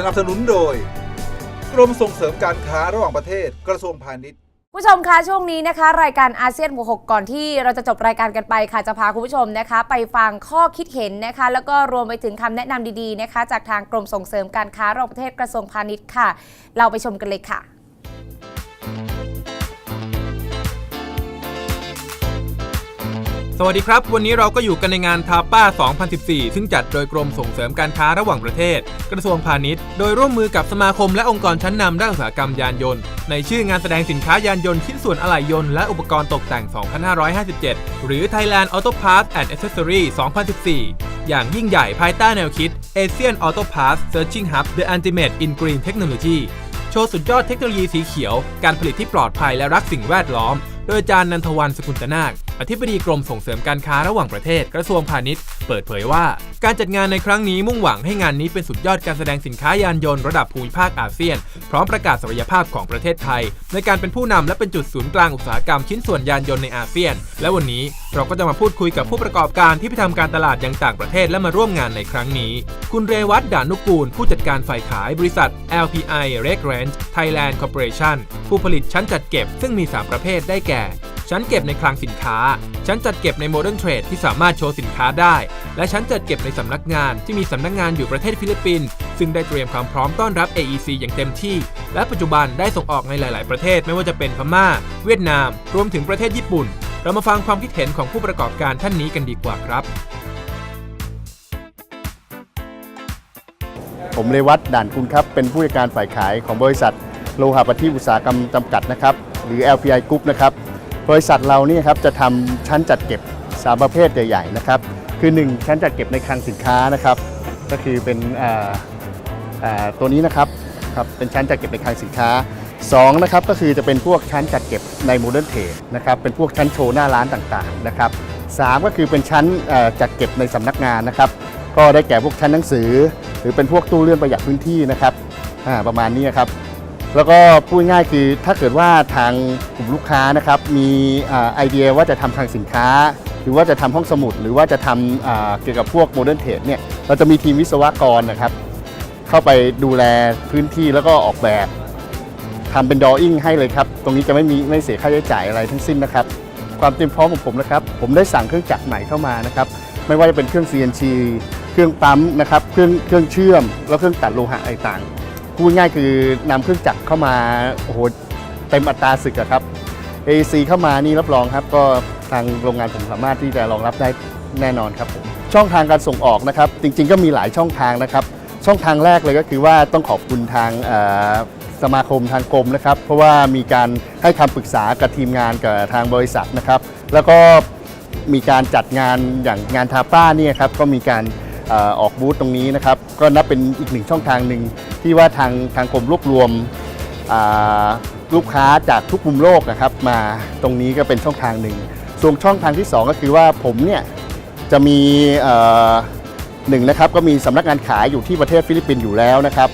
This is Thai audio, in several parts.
สนับสนุนโดย กรมส่งเสริมการค้าระหว่างประเทศกระทรวงพาณิชย์ ผู้ชมคะช่วงนี้นะคะ รายการอาเซียนบวกหกก่อนที่เราจะจบรายการกันไปค่ะจะพาคุณผู้ชมนะคะ ไปฟังข้อคิดเห็นนะคะ แล้วก็รวมไปถึงคำแนะนำดีๆนะคะ จากทางกรมส่งเสริมการค้าระหว่างประเทศกระทรวงพาณิชย์ค่ะ เราไปชมกันเลยค่ะ สวัสดีครับ วันนี้เราก็อยู่กันในงานทาป้า 2014 ซึ่งจัดโดยกรมส่งเสริมการค้าระหว่างประเทศ กระทรวงพาณิชย์ โดยร่วมมือกับสมาคมและองค์กรชั้นนำด้านอุตสาหกรรมยานยนต์ ในชื่องานแสดงสินค้ายานยนต์ชิ้นส่วนอะไหล่ยนต์และอุปกรณ์ตกแต่ง 2557 หรือ Thailand Auto Parts and Accessory 2014 อย่างยิ่งใหญ่ภายใต้แนวคิด Asian Auto Parts Searching Hub The Ultimate in Green Technology โชว์สุดยอดเทคโนโลยีสีเขียว การผลิตที่ปลอดภัยและรักสิ่งแวดล้อม โดยอาจารย์นันทวันสกุลตนาค อธิบดีกรมส่งเสริมการค้าระหว่างประเทศกระทรวงพาณิชย์ เปิดเผยว่า การจัดงานในครั้งนี้มุ่งหวังให้งานนี้เป็นสุดยอดการแสดงสินค้ายานยนต์ระดับภูมิภาคอาเซียน พร้อมประกาศศักยภาพของประเทศไทย ในการเป็นผู้นำและเป็นจุดศูนย์กลางอุตสาหกรรมชิ้นส่วนยานยนต์ในอาเซียน และวันนี้ เราก็จะมาพูดคุยกับผู้ประกอบการที่ไปทำการตลาดยังต่างประเทศและมาร่วมงานในครั้งนี้ คุณเรวัตดานุกูล ผู้จัดการฝ่ายขายบริษัท LPI r e g r a n g e Thailand Corporation ผู้ผลิตชั้นจัดเก็บซึ่งมี 3 ประเภทได้แก่ ชั้นเก็บในคลังสินค้า ชั้นจัดเก็บในโมเดิร์นเทรดที่สามารถโชว์สินค้าได้ และชั้นจัดเก็บในสำนักงานที่มีสำนักงานอยู่ประเทศฟิลิปปินส์ซึ่งได้เตรียมความพร้อมต้อนรับ AEC อย่างเต็มที่ และปัจจุบันได้ส่งออกในหลาย ๆ ประเทศไม่ว่าจะเป็นพม่า เวียดนาม รวมถึงประเทศญี่ปุ่น เรามาฟังความคิดเห็นของผู้ประกอบการท่านนี้กันดีกว่าครับ ผมเรวัตด่านคุณครับ เป็นผู้จัดการฝ่ายขายของบริษัทโลหะประทีปอุตสาหกรรมจำกัดนะครับ หรือ LPI Group นะครับ บริษัทเราเนี่ยครับจะทำชั้นจัดเก็บสามประเภทใหญ่ๆนะครับ คือ 1 ชั้นจัดเก็บในคลังสินค้านะครับ ก็คือเป็นอ่าอ่าตัวนี้นะครับครับเป็นชั้นจัดเก็บในคลังสินค้า 2นะครับก็คือจะเป็นพวกชั้นจัดเก็บในโมเดิร์นเทรดนะครับเป็นพวกชั้นโชว์หน้าร้านต่างๆนะครับสามก็คือเป็นชั้นจัดเก็บในสำนักงานนะครับก็ได้แก่พวกชั้นหนังสือ หรือเป็นพวกตู้เลื่อนประหยัดพื้นที่นะครับประมาณนี้ครับแล้วก็พูดง่ายคือถ้าเกิดว่าทางกลุ่มลูกค้านะครับมีอไอเดียว่าจะทำคลังสินค้า หรือว่าจะทำห้องสมุด หรือว่าจะทำเกี่ยวกับพวกโมเดิร์นเทรดเนี่ยเราจะมีทีมวิศวกรนะครับเข้าไปดูแลพื้นที่แล้วก็ออกแบบ ทำเป็นดออิ่งให้เลยครับ ตรงนี้จะไม่มีไม่เสียค่าใช้จ่ายอะไรทั้งสิ้นนะครับ ความเตรียมพร้อมของผมนะครับ ผมได้สั่งเครื่องจักรใหม่เข้ามานะครับ ไม่ว่าจะเป็นเครื่อง CNC เครื่องปั๊มนะครับ เครื่องเครื่องเชื่อม แล้วเครื่องตัดโลหะต่างๆพูดง่ายคือนำเครื่องจักรเข้ามาโอ้โหเต็มอัตราศึกครับ AC เข้ามานี่รับรองครับ ก็ทางโรงงานผมสามารถที่จะรองรับได้แน่นอนครับผมช่องทางการส่งออกนะครับ จริงๆก็มีหลายช่องทางนะครับ ช่องทางแรกเลยก็คือว่าต้องขอบคุณทาง สมาคมทางกรมนะครับ เพราะว่ามีการให้คำปรึกษากับทีมงานกับทางบริษัทนะครับ แล้วก็มีการจัดงานอย่างงานทาป้าเนี่ยครับก็มีการเอ่อออกบูธตรงนี้นะครับ ก็นับเป็นอีกหนึ่งช่องทางหนึ่งที่ว่าทางทางกรมรวบรวมอ่าลูกค้าจากทุกมุมโลกนะครับ มาตรงนี้ก็เป็นช่องทางหนึ่งส่วนช่องทางที่สองก็คือว่าผมเนี่ยจะมีเอ่อ หนึ่งนะครับก็มีสำนักงานขายอยู่ที่ประเทศฟิลิปปินส์อยู่แล้วนะครับ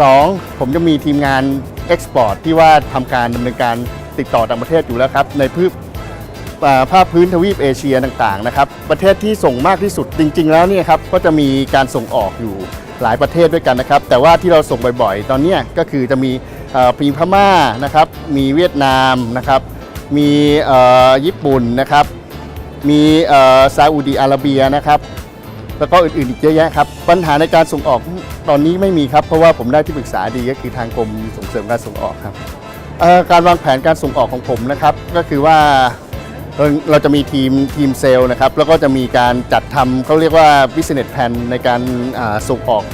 สองผมจะมีทีมงานเอ็กซ์พอร์ตที่ว่าทำการดำเนินการติดต่อต่างประเทศอยู่แล้วครับ ในพื้นภาคพื้นทวีปเอเชียต่างๆนะครับ ประเทศที่ส่งมากที่สุดจริง ๆ แล้วเนี่ยครับก็จะมีการส่งออกอยู่หลายประเทศด้วยกันนะครับ แต่ว่าที่เราส่งบ่อยๆ ตอนนี้ก็คือจะมีปีพม่านะครับ มีเวียดนามนะครับ มีญี่ปุ่นนะครับ มีซาอุดีอาระเบียนะครับ แล้วก็อื่นๆอีกเยอะแยะครับ ปัญหาในการส่งออก ตอนนี้ไม่มีครับ เพราะว่าผมได้ที่ปรึกษาดีก็คือทางกรมส่งเสริมการส่งออกครับการวางแผนการส่งออกของผมนะครับก็คือว่าเราจะมีทีมทีมเซลล์นะครับแล้วก็จะมีการจัดทำเขาเรียกว่า business plan ในการส่งออก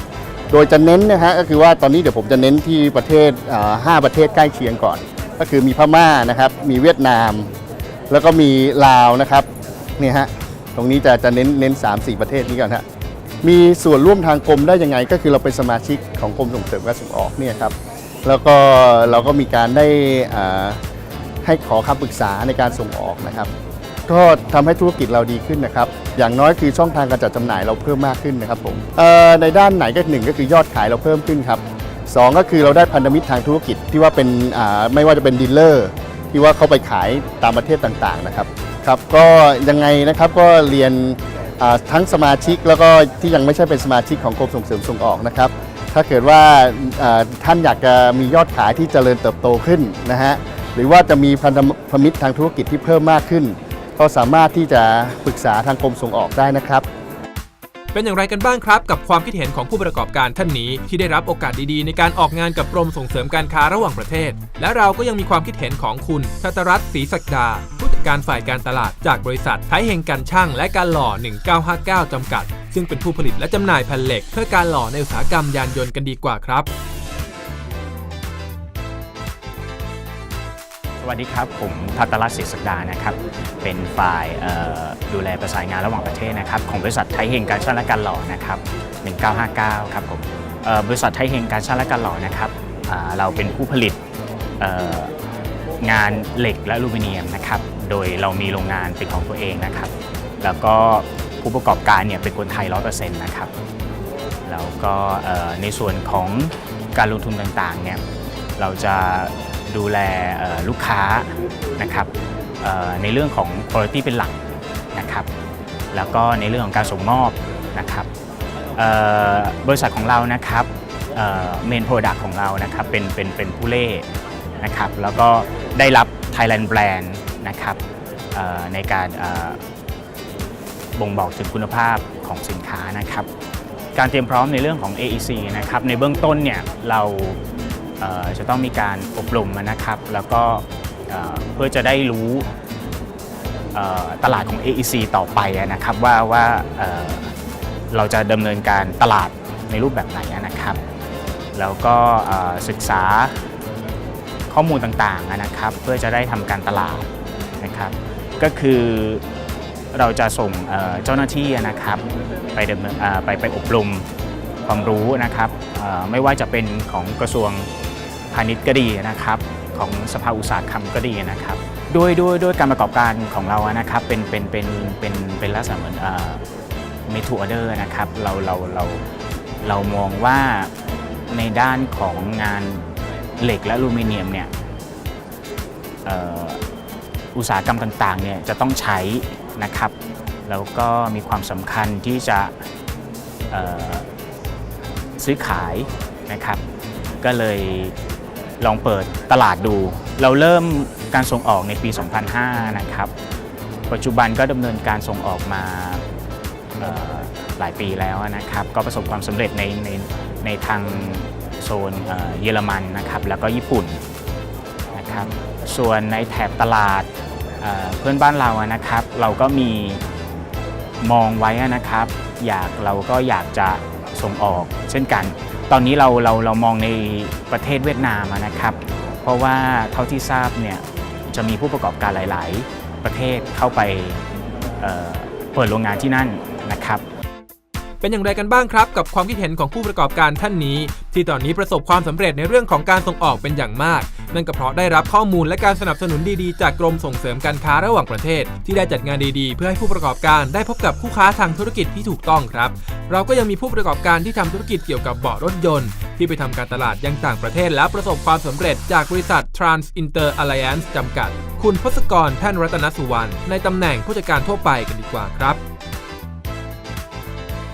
โดยจะเน้นนะฮะก็คือว่าตอนนี้เดี๋ยวผมจะเน้นที่ประเทศอ่าห้าประเทศใกล้เคียงก่อน ก็คือมีพม่านะครับมีเวียดนาม แล้วก็มีลาวนะครับเนี่ยฮะตรงนี้จะจะเน้นเน้น 3 4 ประเทศนี้ก่อนฮะ มีส่วนร่วมทางกรมได้ยังไง ก็คือเราเป็นสมาชิกของกรมส่งเสริมการส่งออกเนี่ยครับแล้วก็เราก็มีการได้ให้ขอคำปรึกษาในการส่งออกนะครับก็ทำให้ธุรกิจเราดีขึ้นนะครับ อย่างน้อยคือช่องทางการจัดจำหน่ายเราเพิ่มมากขึ้นนะครับผมในด้านไหนก็หนึ่งก็คือยอดขายเราเพิ่มขึ้นครับสองก็คือเราได้พันธมิตรทางธุรกิจที่ว่าเป็นไม่ว่าจะเป็นดีลเลอร์ที่ว่าเขาไปขายตามประเทศต่างๆนะครับครับก็ยังไงนะครับก็เรียน ทั้งสมาชิกแล้วก็ที่ยังไม่ใช่เป็นสมาชิกของกรมส่งเสริมส่งออกนะครับ ถ้าเกิดว่าท่านอยากจะมียอดขายที่เจริญเติบโตขึ้นนะฮะหรือว่าจะมีพันธมิตรทางธุรกิจที่เพิ่มมากขึ้น ก็สามารถที่จะปรึกษาทางกรมส่งออกได้นะครับ เป็นอย่างไรกันบ้างครับ กับความคิดเห็นของผู้ประกอบการท่านนี้ที่ได้รับโอกาสดีๆ ในการออกงานกับกรมส่งเสริมการค้าระหว่างประเทศ และเราก็ยังมีความคิดเห็นของคุณทัตรัตน์ศรีศักดาผู การฝ่ายการตลาดจากบริษัทไทยเฮงการช่างและการหล่อ 1959 จำกัด ซึ่งเป็นผู้ผลิตและจำหน่ายแผ่นเหล็ก เพื่อการหล่อในอุตสาหกรรมยานยนต์กันดีกว่าครับ สวัสดีครับ ผมทัตรัตน์ศิษย์ศักดานะครับ เป็นฝ่ายเอ่อดูแลประสานงานระหว่างประเทศนะครับ ของบริษัทไทยเฮงการช่างและการหล่อนะครับ 1959 ครับผมเอ่อบริษัทไทยเฮงการช่างและการหล่อนะครับอ่าเราเป็นผู้ผลิตเอ่องานเหล็กและอลูมิเนียมนะครับ โดยเรามีโรงงานเป็นของตัวเองนะครับ แล้วก็ผู้ประกอบการเนี่ยเป็นคนไทย 100%นะครับ แล้วก็ในส่วนของการลงทุนต่างๆเนี่ยเราจะดูแลลูกค้านะครับในเรื่องของ quality เป็นหลักนะครับ แล้วก็ในเรื่องของการส่งมอบนะครับเอ่อบริษัทของเรานะครับเมนโปรดักต์ของเรานะครับเป็นเป็นเป็นผู้เล่นะครับ แล้วก็ได้รับ Thailand Brand นะครับในการบ่งบอกถึงคุณภาพของสินค้านะครับ การเตรียมพร้อมในเรื่องของ AEC นะครับในเบื้องต้นเนี่ยเราเจะต้องมีการอบรมนะครับ แล้วก็เพื่อจะได้รู้ตลาดของ AEC ต่อไปนะครับว่าว่าเเราจะดำเนินการตลาดในรูปแบบไหนนะครับ แล้วก็ศึกษาข้อมูลต่างๆนะครับ เพื่อจะได้ทำการตลาด นะครับ ก็คือเราจะส่งเจ้าหน้าที่นะครับไปดำเนินไปไปอบรมความรู้นะครับไม่ว่าจะเป็นของกระทรวงพาณิชย์ก็ดีนะครับของสภาอุตสาหกรรมก็ดีนะครับด้วยด้วยด้วยการประกอบการของเรานะครับเป็นเป็นเป็นเป็นเป็นลักษณะเหมือนเมทูออเดอร์นะครับเราเราเราเรามองว่าในด้านของงานเหล็กและอลูมิเนียมเนี่ย อุตสาหกรรมต่างๆเนี่ยจะต้องใช้นะครับ แล้วก็มีความสำคัญที่จะซื้อขายนะครับ ก็เลยลองเปิดตลาดดู เราเริ่มการส่งออกในปี 2005 นะครับ ปัจจุบันก็ดำเนินการส่งออกมาหลายปีแล้วนะครับ ก็ประสบความสำเร็จในในในทางโซนเยอรมันนะครับ แล้วก็ญี่ปุ่นนะครับ ส่วนในแถบตลาด เพื่อนบ้านเรานะครับ เราก็มีมองไว้นะครับ อยากเราก็อยากจะส่งออกเช่นกัน ตอนนี้เราเราเรามองในประเทศเวียดนามนะครับ เพราะว่าเท่าที่ทราบเนี่ยจะมีผู้ประกอบการหลาย ๆ ประเทศเข้าไปเเปิดโรงงานที่นั่นนะครับเป็นอย่างไรกันบ้างครับ กับความคิดเห็นของผู้ประกอบการท่านนี้ ที่ตอนนี้ประสบความสำเร็จในเรื่องของการส่งออกเป็นอย่างมาก นั่นก็เพราะได้รับข้อมูลและการสนับสนุนดีๆ จากกรมส่งเสริมการค้าระหว่างประเทศ ที่ได้จัดงานดีๆ เพื่อให้ผู้ประกอบการได้พบกับคู่ค้าทางธุรกิจที่ถูกต้องครับ เราก็ยังมีผู้ประกอบการที่ทำธุรกิจเกี่ยวกับเบาะรถยนต์ ที่ไปทำการตลาดยังต่างประเทศและประสบความสำเร็จจากบริษัท Trans Inter Alliance จำกัด คุณพศกรท่านรัตนสุวรรณในตำแหน่งผู้จัดการทั่วไปกันดีกว่าครับ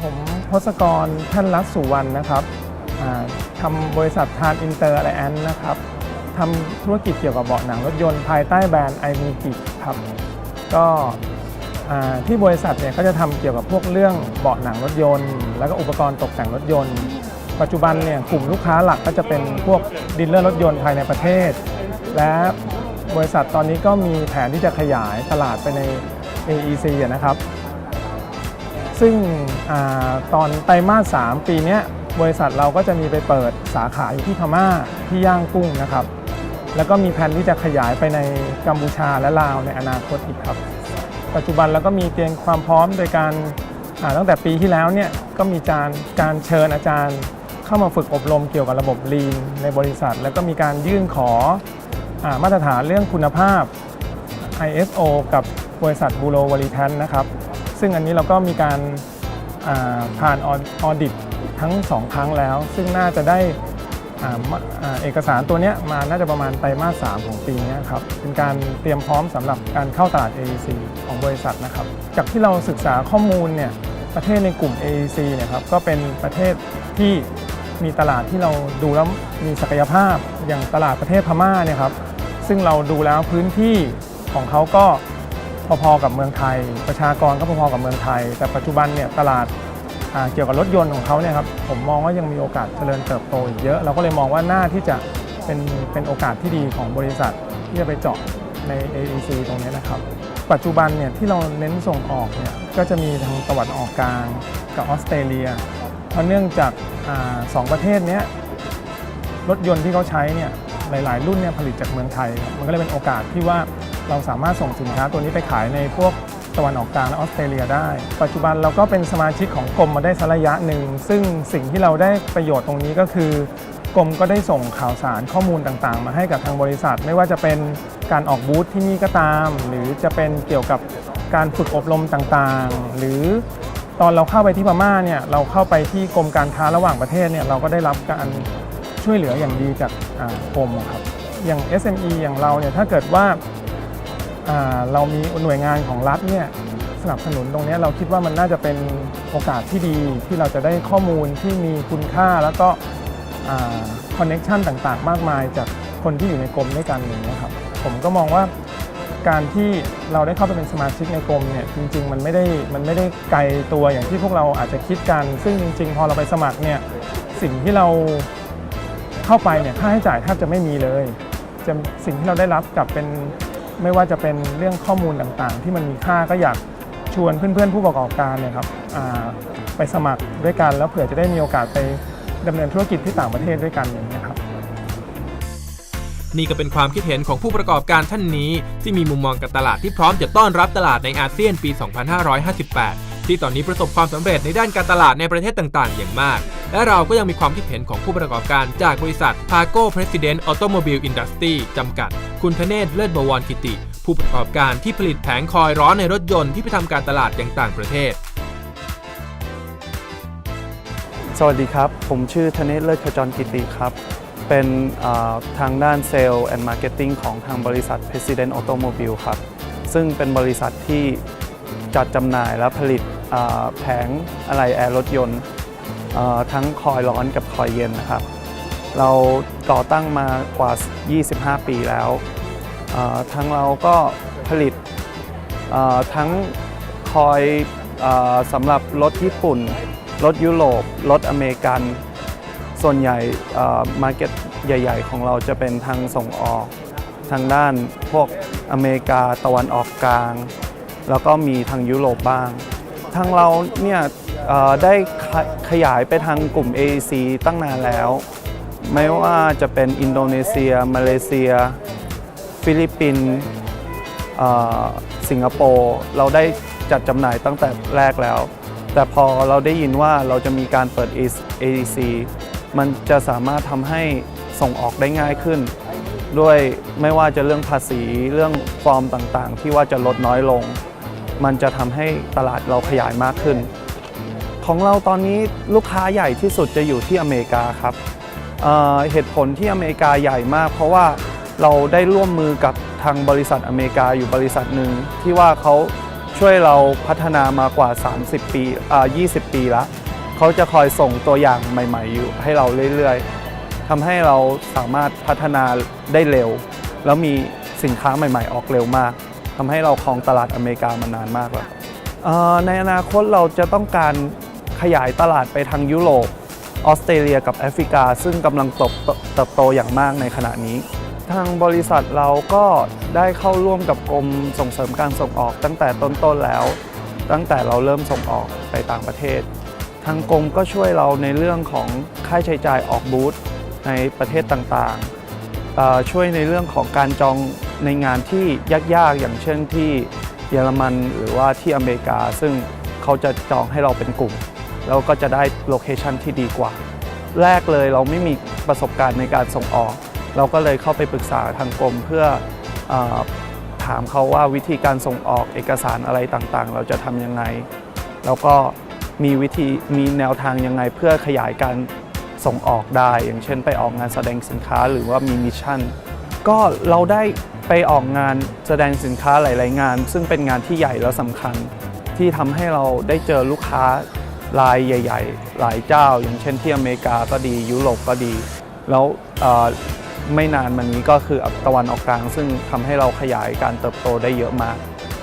ผมพศกรท่านรัตน์สุวรรณนะครับทำบริษัททานอินเตอร์ไลแอนนะครับ ทำธุรกิจเกี่ยวกับเบาะหนังรถยนต์ภายใต้แบรนด์ไอมีกิครับก็ที่บริษัทเนี่ยก็จะทำเกี่ยวกับพวกเรื่องเบาะหนังรถยนต์ แล้วก็อุปกรณ์ตกแต่งรถยนต์ ปัจจุบันเนี่ยกลุ่มลูกค้าหลักก็จะเป็นพวกดีลเลอร์รถยนต์ภายในประเทศ และบริษัทตอนนี้ก็มีแผนที่จะขยายตลาดไปใน AEC นะครับซึ่งอตอนไตรมาส 3 ปีนี้บริษัทเราก็จะมีไปเปิดสาขาอยู่ที่พม่าที่ย่างกุ้งนะครับ แล้วก็มีแผนที่จะขยายไปในกัมพูชาและลาวในอนาคตอีกครับ ปัจจุบันเราก็มีเตรียมความพร้อมโดยการตั้งแต่ปีที่แล้วเนี่ยก็มีการการเชิญอาจารย์ เข้ามาฝึกอบรมเกี่ยวกับระบบ Lean ในบริษัท แล้วก็มีการยื่นขออามาตรฐานเรื่องคุณภาพ ISO กับบริษัทบูโรวอลิแทนนะครับซึ่งอันนี้เราก็มีการาผ่านออดิตทั้ง 2 ครั้งแล้ว ซึ่งน่าจะได้ เอกสารตัวนี้มาน่าจะประมาณไตรมาส 3 ของปีนี้ครับ เป็นการเตรียมพร้อมสำหรับการเข้าตลาด AEC ของบริษัทนะครับ จากที่เราศึกษาข้อมูลเนี่ยประเทศในกลุ่ม AEC เนี่ยครับก็เป็นประเทศที่มีตลาดที่เราดูแล้วมีศักยภาพอย่างตลาดประเทศพม่าเนี่ยครับซึ่งเราดูแล้วพื้นที่ของเขาก็พอๆกับเมืองไทย ประชากรก็พอๆกับเมืองไทย แต่ปัจจุบันเนี่ยตลาด เกี่ยวกับรถยนต์ของเขาเนี่ยครับผมมองว่ายังมีโอกาสเจริญเติบโตอีกเยอะ เราก็เลยมองว่าหน่าที่จะเป็นเป็นโอกาสที่ดีของบริษัทที่จะไปเจาะใน AEC ตรงนี้นะครับ ปัจจุบันเนี่ยที่เราเน้นส่งออกเนี่ยก็จะมีทางตะวันออกกลางกับออสเตรเลีย เพราะเนื่องจากอาสองประเทศเนี้ยรถยนต์ที่เขาใช้เนี่ยหลาย ๆ รุ่นเนี่ยผลิตจากเมืองไทยครับมันก็เลยเป็นโอกาสที่ว่าเราสามารถส่งสินค้าตัวนี้ไปขายในพวก ตะวันออกกลางและออสเตรเลียได้ ปัจจุบันเราก็เป็นสมาชิกของกรมมาได้สักระยะหนึ่ง ซึ่งสิ่งที่เราได้ประโยชน์ตรงนี้ก็คือกรมก็ได้ส่งข่าวสารข้อมูลต่างๆ มาให้กับทางบริษัท ไม่ว่าจะเป็นการออกบูธที่นี่ก็ตาม หรือจะเป็นเกี่ยวกับการฝึกอบรมต่างๆ หรือตอนเราเข้าไปที่พม่าเนี่ยเราเข้าไปที่กรมการค้าระหว่างประเทศเนี่ยเราก็ได้รับการช่วยเหลืออย่างดีจากกรมครับอย่าง SME อย่างเราเนี่ยถ้าเกิดว่า เรามีหน่วยงานของรัฐเนี่ยสนับสนุนตรงนี้เราคิดว่ามันน่าจะเป็นโอกาสที่ดีที่เราจะได้ข้อมูลที่มีคุณค่าแล้วก็คอนเน็ชันต่างๆ มากมายจากคนที่อยู่ในกรมด้วยกันอย่างเงี้ครับผมก็มองว่าการที่เราได้เข้าไปเป็นสมาชิกในกรมเนี่ยจริง ๆ มันไม่ได้มันไม่ได้ไกลตัวอย่างที่พวกเราอาจจะคิดกัน ซึ่งจริง ๆ พอเราไปสมัครเนี่ยสิ่งที่เราเข้าไปเนี่ยค่าใช้จ่ายแทบจะไม่มีเลยจะสิ่งที่เราได้รับกลับเป็น ไม่ว่าจะเป็นเรื่องข้อมูลต่างๆ ที่มันมีค่าก็อยากชวนเพื่อนๆ ผู้ประกอบการเนี่ยครับไปสมัครด้วยกัน แล้วเผื่อจะได้มีโอกาสไปดำเนินธุรกิจที่ต่างประเทศด้วยกันอย่างนี้ครับนี่ก็เป็นความคิดเห็นของผู้ประกอบการท่านนี้ ที่มีมุมมองกับตลาดที่พร้อมจะต้อนรับตลาดในอาเซียนปี 2558 ที่ตอนนี้ประสบความสำเร็จในด้านการตลาดในประเทศต่างๆ อย่างมาก และเราก็ยังมีความคิดเห็นของผู้ประกอบการจากบริษัท Pago President Automobile Industry จำกัด คุณธเนศเลิศบวรกิติ ผู้ประกอบการที่ผลิตแผงคอยร้อนในรถยนต์ที่ไปทำการตลาดอย่างต่างประเทศ สวัสดีครับ ผมชื่อธเนศเลิศขจรกิติครับ เป็นทางด้านเซลล์แอนด์มาร์เก็ตติ้งของทางบริษัท President Automobile ครับ ซึ่งเป็นบริษัทที่จัดจำหน่ายและผลิตแผงอะไหล่แอร์รถยนต์ ทั้งคอยร้อนกับคอยเย็นนะครับ เราก่อตั้งมากว่า 25 ปีแล้วอ่าทั้งเราก็ผลิตทั้งคอยอสำหรับรถญี่ปุ่น รถยุโรป รถอเมริกัน ส่วนใหญ่มาร์เก็ตใหญ่ ๆ ของเราจะเป็นทางส่งออก ทางด้านพวกอเมริกาตะวันออกกลาง แล้วก็มีทางยุโรปบ้าง ทางเราเนี่ยได้ ขยายไปทางกลุ่ม AEC ตั้งนานแล้ว ไม่ว่าจะเป็นอินโดนีเซีย มาเลเซีย ฟิลิปปินส์สิงคโปร์เราได้จัดจำหน่ายตั้งแต่แรกแล้ว แต่พอเราได้ยินว่าเราจะมีการเปิด AEC มันจะสามารถทำให้ส่งออกได้ง่ายขึ้น ด้วยไม่ว่าจะเรื่องภาษีเรื่องฟอร์มต่างๆ ที่ว่าจะลดน้อยลง มันจะทำให้ตลาดเราขยายมากขึ้น ของเราตอนนี้ลูกค้าใหญ่ที่สุดจะอยู่ที่อเมริกาครับเเหตุผลที่อเมริกาใหญ่มาก เพราะว่าเราได้ร่วมมือกับทางบริษัทอเมริกาอยู่บริษัทหนึ่งที่ว่าเขาช่วยเราพัฒนามากว่า 30 ปีอ่า20 ปีละเขาจะคอยส่งตัวอย่างใหม่ ๆ อยู่ให้เราเรื่อยๆทำให้เราสามารถพัฒนาได้เร็ว แล้วมีสินค้าใหม่ ๆ ออกเร็วมากทำให้เราครองตลาดอเมริกามานานมากแล้วในอนาคตเราจะต้องการ ขยายตลาดไปทางยุโรปออสเตรเลียกับแอฟริกา ซึ่งกำลังเติบโตตตอย่างมากในขณะนี้ ทางบริษัทเราก็ได้เข้าร่วมกับกรมส่งเสริมการส่งออกตั้งแต่ต้นๆแล้ว ตั้งแต่เราเริ่มส่งออกไปต่างประเทศ ทางกรมก็ช่วยเราในเรื่องของค่าใช้จ่ายออกบูธในประเทศต่างๆ ช่วยในเรื่องของการจองในงานที่ยากๆ อย่างเช่นที่เยอรมันหรือว่าที่อเมริกา ซึ่งเขาจะจองให้เราเป็นกลุ่ม แล้วก็จะได้โลเคชันที่ดีกว่า แรกเลยเราไม่มีประสบการณ์ในการส่งออก เราก็เลยเข้าไปปรึกษาทางกรมเพื่ออถามเขาว่าวิธีการส่งออกเอกสารอะไรต่างๆ เราจะทำยังไง แล้วก็มีวิธีมีแนวทางยังไงเพื่อขยายการส่งออกได้ อย่างเช่นไปออกงานแสดงสินค้าหรือว่ามีมิชชั่น ก็เราได้ไปออกงานแสดงสินค้าหลาย ๆ งาน ซึ่งเป็นงานที่ใหญ่และสำคัญ ที่ทำให้เราได้เจอลูกค้า รายใหญ่ ๆ หลายเจ้า อย่างเช่นที่อเมริกาก็ดียุโรปก็ดี แล้วไม่นานมานี้ก็คือตะวันออกกลาง ซึ่งทำให้เราขยายการเติบโตได้เยอะมาก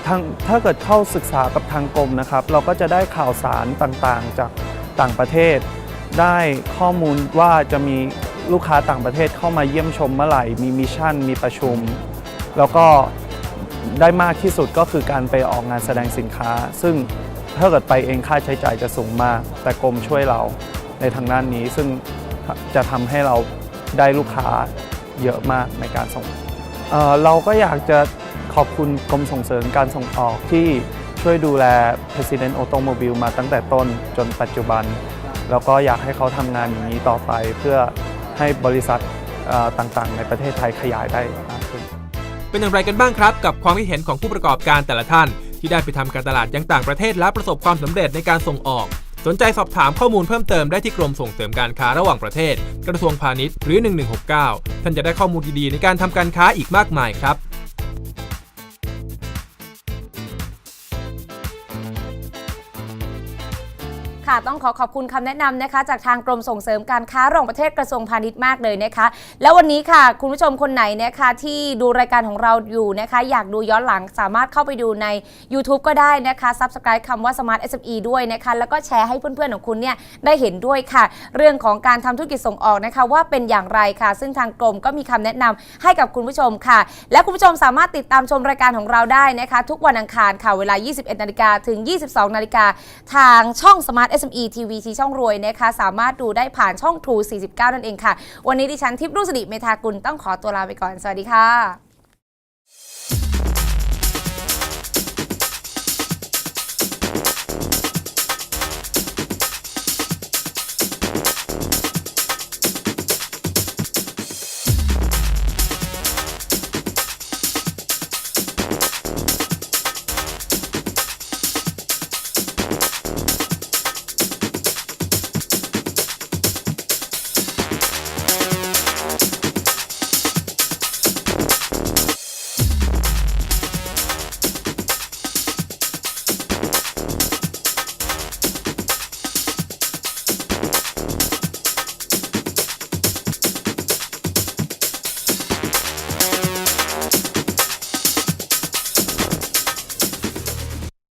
ทางถ้าเกิดเข้าศึกษากับทางกรมนะครับ เราก็จะได้ข่าวสารต่างๆ จากต่างประเทศ ได้ข้อมูลว่าจะมีลูกค้าต่างประเทศเข้ามาเยี่ยมชมเมื่อไหร่ มีมิชชั่น มีประชุม แล้วก็ได้มากที่สุดก็คือการไปออกงานแสดงสินค้า ซึ่ง ถ้าเกิดไปเองค่าใช้จ่ายจะสูงมาก แต่กรมช่วยเราในทางด้านนี้ซึ่งจะทำให้เราได้ลูกค้าเยอะมากในการส่งเเราก็อยากจะขอบคุณกรมส่งเสริมการส่งออกที่ช่วยดูแล President Automobile มาตั้งแต่ต้นจนปัจจุบัน แล้วก็อยากให้เขาทำงานอย่างนี้ต่อไปเพื่อให้บริษัทต่างๆ ในประเทศไทยขยายได้มากขึ้นเป็นอย่างไรกันบ้างครับ กับความคิดเห็นของผู้ประกอบการแต่ละท่าน ที่ได้ไปทำการตลาดยังต่างประเทศและประสบความสำเร็จในการส่งออก สนใจสอบถามข้อมูลเพิ่มเติมได้ที่กรมส่งเสริมการค้าระหว่างประเทศ กระทรวงพาณิชย์หรือ 1169 ท่านจะได้ข้อมูลดีๆในการทำการค้าอีกมากมายครับ ค่ะ ต้องขอขอบคุณคำแนะนำนะคะ จากทางกรมส่งเสริมการค้าระหว่างประเทศกระทรวงพาณิชย์มากเลยนะคะ แล้ววันนี้ค่ะ คุณผู้ชมคนไหนนะคะที่ดูรายการของเราอยู่นะคะ อยากดูย้อนหลังสามารถเข้าไปดูใน YouTube ก็ได้นะคะ Subscribe คำว่า Smart SME ด้วยนะคะ แล้วก็แชร์ให้เพื่อนๆของคุณเนี่ยได้เห็นด้วยค่ะ เรื่องของการทำธุรกิจส่งออกนะคะ ว่าเป็นอย่างไรค่ะ ซึ่งทางกรมก็มีคำแนะนำให้กับคุณผู้ชมค่ะ และคุณผู้ชมสามารถติดตามชมรายการของเราได้นะคะ ทุกวันอังคารค่ะเวลา 21นาฬิกาถึง 22นาฬิกาทางช่อง Smart SME TV ทีช่องรวยนะคะสามารถดูได้ผ่านช่อง True 49 นั่นเองค่ะ วันนี้ดิฉันทิพย์รุ่งสดิเมธากุลต้องขอตัวลาไปก่อน สวัสดีค่ะ